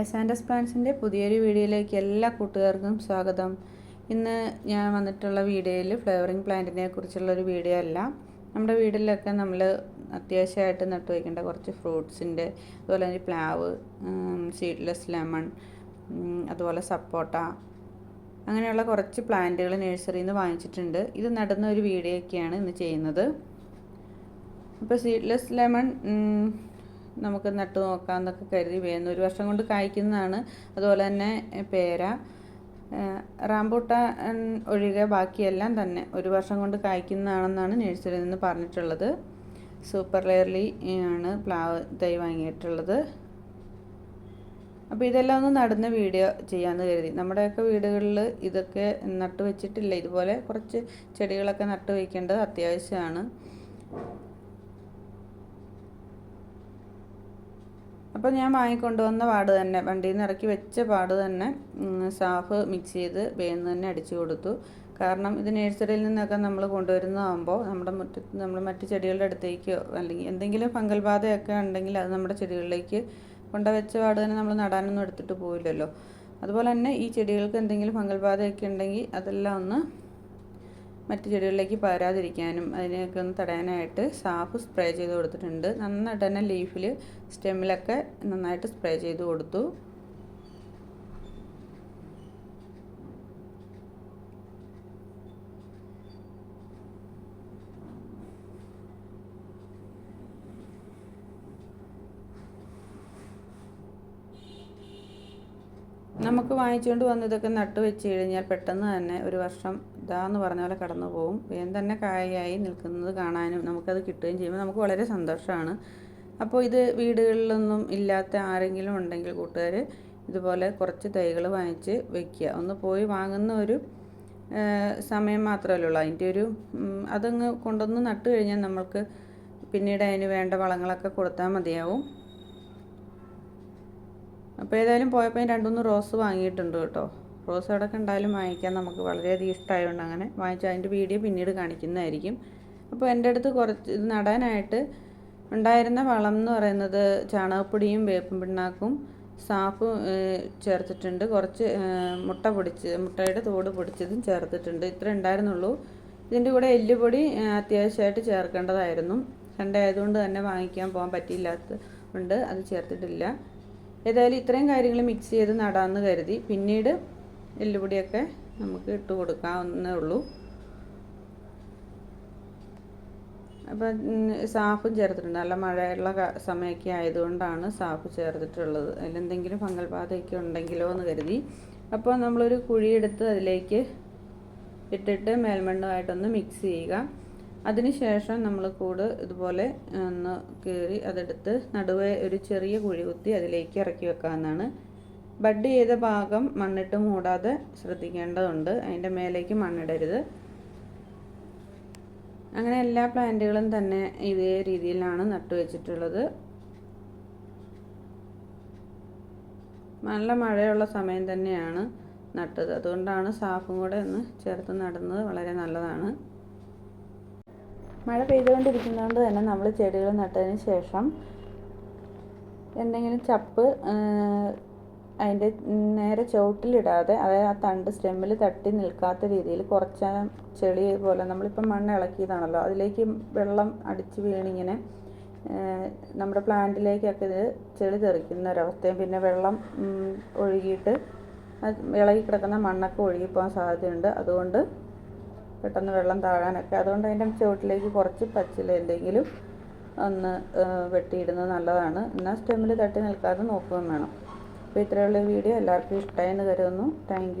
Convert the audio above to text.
S and S പ്ലാൻസിന്റെ പുതിയൊരു വീഡിയോയിലേക്ക് എല്ലാ കൂട്ടുകാർക്കും സ്വാഗതം. ഇന്ന് ഞാൻ വന്നിട്ടുള്ള വീഡിയോയിൽ ഫ്ലവറിങ് പ്ലാന്റിനെ കുറിച്ചുള്ളൊരു വീഡിയോ അല്ല. നമ്മുടെ വീട്ടിലൊക്കെ നമ്മൾ അത്യാവശ്യമായിട്ട് നട്ടു വയ്ക്കേണ്ട കുറച്ച് ഫ്രൂട്ട്സിന്റെ അതുപോലെ തന്നെ പ്ലാവ് സീഡ്ലെസ് ലെമൺ അതുപോലെ സപ്പോട്ട അങ്ങനെയുള്ള കുറച്ച് പ്ലാന്റുകൾ നഴ്സറിയിൽ നിന്ന് വാങ്ങിച്ചിട്ടുണ്ട്. ഇത് നടുന്ന ഒരു വീഡിയോ ഒക്കെയാണ് ഇന്ന് ചെയ്യുന്നത്. അപ്പോൾ സീഡ്ലെസ് ലെമൺ നമുക്ക് നട്ടു നോക്കാമെന്നൊക്കെ കരുതി വേണം ഒരു വർഷം കൊണ്ട് കായ്ക്കുന്നതാണ്. അതുപോലെ തന്നെ പേര റാംബൂട്ട ഒഴികെ ബാക്കിയെല്ലാം തന്നെ ഒരു വർഷം കൊണ്ട് കായ്ക്കുന്നതാണെന്നാണ് നഴ്സറിയിൽ നിന്ന് പറഞ്ഞിട്ടുള്ളത്. സൂപ്പർ ലെയർലി ആണ് പ്ലാവ് തൈ വാങ്ങിയിട്ടുള്ളത്. അപ്പോൾ ഇതെല്ലാം ഒന്ന് നടുന്ന വീഡിയോ ചെയ്യാമെന്ന് കരുതി. നമ്മുടെയൊക്കെ വീടുകളിൽ ഇതൊക്കെ നട്ടു വെച്ചിട്ടില്ല ഇതുപോലെ കുറച്ച് ചെടികളൊക്കെ നട്ടു വയ്ക്കേണ്ടത് അത്യാവശ്യമാണ്. അപ്പോൾ ഞാൻ വാങ്ങിക്കൊണ്ടുവന്ന പാട് തന്നെ വണ്ടിയിൽ നിന്ന് ഇറക്കി വെച്ച പാട് തന്നെ സാഫ് മിക്സ് ചെയ്ത് വേന്ന് തന്നെ അടിച്ചു കൊടുത്തു. കാരണം ഇത് നേഴ്സറിയിൽ നിന്നൊക്കെ നമ്മൾ കൊണ്ടുവരുന്നതാകുമ്പോൾ നമ്മുടെ മുറ്റത്ത് നമ്മൾ മറ്റു ചെടികളുടെ അടുത്തേക്കോ അല്ലെങ്കിൽ എന്തെങ്കിലും ഫംഗൽ ബാധയൊക്കെ ഉണ്ടെങ്കിൽ അത് നമ്മുടെ ചെടികളിലേക്ക് കൊണ്ടുവച്ച പാട് തന്നെ നമ്മൾ നടാനൊന്നും എടുത്തിട്ട് പോയില്ലല്ലോ അതുപോലെ തന്നെ ഈ ചെടികൾക്ക് എന്തെങ്കിലും ഫംഗൽ ബാധയൊക്കെ ഉണ്ടെങ്കിൽ അതെല്ലാം ഒന്ന് മറ്റു ചെടികളിലേക്ക് പകരാതിരിക്കാനും അതിനെയൊക്കെ ഒന്ന് തടയാനായിട്ട് സാഫ് സ്പ്രേ ചെയ്ത് കൊടുത്തിട്ടുണ്ട്. നന്നായിട്ട് തന്നെ ലീഫിൽ സ്റ്റെമ്മിലൊക്കെ നന്നായിട്ട് സ്പ്രേ ചെയ്ത് കൊടുത്തു. നമുക്ക് വാങ്ങിച്ചുകൊണ്ട് വന്ന് ഇതൊക്കെ നട്ട് വെച്ച് കഴിഞ്ഞാൽ പെട്ടെന്ന് തന്നെ ഒരു വർഷം ഇതാന്ന് പറഞ്ഞ പോലെ കടന്നു പോകും വേഗം തന്നെ കായായി നിൽക്കുന്നത് കാണാനും നമുക്കത് കിട്ടുകയും ചെയ്യുമ്പോൾ നമുക്ക് വളരെ സന്തോഷമാണ്. അപ്പോൾ ഇത് വീടുകളിലൊന്നും ഇല്ലാത്ത ആരെങ്കിലും ഉണ്ടെങ്കിൽ കൂട്ടുകാർ ഇതുപോലെ കുറച്ച് തൈകൾ വാങ്ങിച്ച് വെക്കുക. ഒന്ന് പോയി വാങ്ങുന്ന ഒരു സമയം മാത്രമല്ല ഉള്ളൂ. അതിന്റെ ഒരു അതങ്ങ് കൊണ്ടുവന്ന് നട്ട് കഴിഞ്ഞാൽ നമ്മൾക്ക് പിന്നീട് അതിന് വേണ്ട വളങ്ങളൊക്കെ കൊടുത്താൽ മതിയാവും. അപ്പോൾ ഏതായാലും പോയപ്പോൾ രണ്ടുമൂന്ന് റോസ് വാങ്ങിയിട്ടുണ്ട് കേട്ടോ. റോസ് അടക്കം ഉണ്ടായാലും വാങ്ങിക്കാൻ നമുക്ക് വളരെയധികം ഇഷ്ടമായതുകൊണ്ട് അങ്ങനെ വാങ്ങിച്ച് അതിന്റെ വീഡിയോ പിന്നീട് കാണിക്കുന്നതായിരിക്കും. അപ്പോൾ എന്റെ അടുത്ത് കുറച്ച് ഇത് നടാനായിട്ട് ഉണ്ടായിരുന്ന വളം എന്ന് പറയുന്നത് ചാണകപ്പൊടിയും വേപ്പും പിണ്ണാക്കും സാഫ് ചേർത്തിട്ടുണ്ട്. കുറച്ച് മുട്ട പൊടിച്ച് മുട്ടയുടെ തോട് പൊടിച്ചതും ചേർത്തിട്ടുണ്ട്. ഇത്ര ഉണ്ടായിരുന്നുള്ളൂ. ഇതിന്റെ കൂടെ എല്ലുപൊടി അത്യാവശ്യമായിട്ട് ചേർക്കേണ്ടതായിരുന്നു. സൺഡേ തന്നെ വാങ്ങിക്കാൻ പോകാൻ പറ്റിയില്ലാത്ത ഉണ്ട് അത് ചേർത്തിട്ടില്ല. ഏതായാലും ഇത്രയും കാര്യങ്ങൾ മിക്സ് ചെയ്ത് നടാമെന്ന് കരുതി. പിന്നീട് എല്ലുപൊടിയൊക്കെ നമുക്ക് ഇട്ട് കൊടുക്കാവുന്നേ ഉള്ളൂ. അപ്പം സാഫും ചേർത്തിട്ടുണ്ട്. നല്ല മഴയുള്ള സമയമൊക്കെ ആയതുകൊണ്ടാണ് സാഫ് ചേർത്തിട്ടുള്ളത്. അതിലെന്തെങ്കിലും ഫംഗൽ ബാധയൊക്കെ ഉണ്ടെങ്കിലോ എന്ന് കരുതി. അപ്പോൾ നമ്മളൊരു കുഴിയെടുത്ത് അതിലേക്ക് ഇട്ടിട്ട് മേൽമണ്ണുമായിട്ടൊന്ന് മിക്സ് ചെയ്യുക. അതിനുശേഷം നമ്മൾ കൂട് ഇതുപോലെ ഒന്ന് കീറി അതെടുത്ത് നടുവേ ഒരു ചെറിയ കുഴി കുത്തി അതിലേക്ക് ഇറക്കി വെക്കാവുന്നതാണ്. ബഡ് ചെയ്ത ഭാഗം മണ്ണിട്ട് മൂടാതെ ശ്രദ്ധിക്കേണ്ടതുണ്ട്. അതിന്റെ മേലേക്ക് മണ്ണിടരുത്. അങ്ങനെ എല്ലാ പ്ലാന്റുകളും തന്നെ ഇതേ രീതിയിലാണ് നട്ടുവെച്ചിട്ടുള്ളത് നല്ല മഴയുള്ള സമയം തന്നെയാണ് നട്ടത്. അതുകൊണ്ടാണ് സാഫും കൂടെ ഒന്ന് ചേർത്ത് നടുന്നത് വളരെ നല്ലതാണ്. മഴ പെയ്തുകൊണ്ടിരിക്കുന്നതുകൊണ്ട് തന്നെ നമ്മൾ ചെടികൾ നട്ടതിന് ശേഷം എന്തെങ്കിലും ചപ്പ് അതിന്റെ നേരെ ചുവട്ടിലിടാതെ അതായത് ആ തണ്ട് സ്റ്റെമ്മിൽ തട്ടി നിൽക്കാത്ത രീതിയിൽ കുറച്ച് ചെളി പോലെ നമ്മളിപ്പം മണ്ണ് ഇളക്കിയതാണല്ലോ അതിലേക്ക് വെള്ളം അടിച്ച് വീണിങ്ങനെ നമ്മുടെ പ്ലാന്റിലേക്കൊക്കെ ഇത് ചെളി തെറിക്കുന്ന ഒരവസ്ഥയും പിന്നെ വെള്ളം ഒഴുകിയിട്ട് ഇളകി കിടക്കുന്ന മണ്ണൊക്കെ ഒഴുകിപ്പോകാൻ സാധ്യതയുണ്ട്. അതുകൊണ്ട് പെട്ടെന്ന് വെള്ളം താഴാനൊക്കെ അതുകൊണ്ട് അതിന്റെ ചുവട്ടിലേക്ക് കുറച്ച് പച്ചില എന്തെങ്കിലും ഒന്ന് വെട്ടിയിടുന്നത് നല്ലതാണ്. എന്നാൽ സ്റ്റെമ്മിൽ തട്ടി നിൽക്കാതെ നോക്കുകയും വേണം. അപ്പോൾ ഇത്രയുള്ള വീഡിയോ. എല്ലാവർക്കും ഇഷ്ടമായെന്ന് കരുതുന്നു. താങ്ക്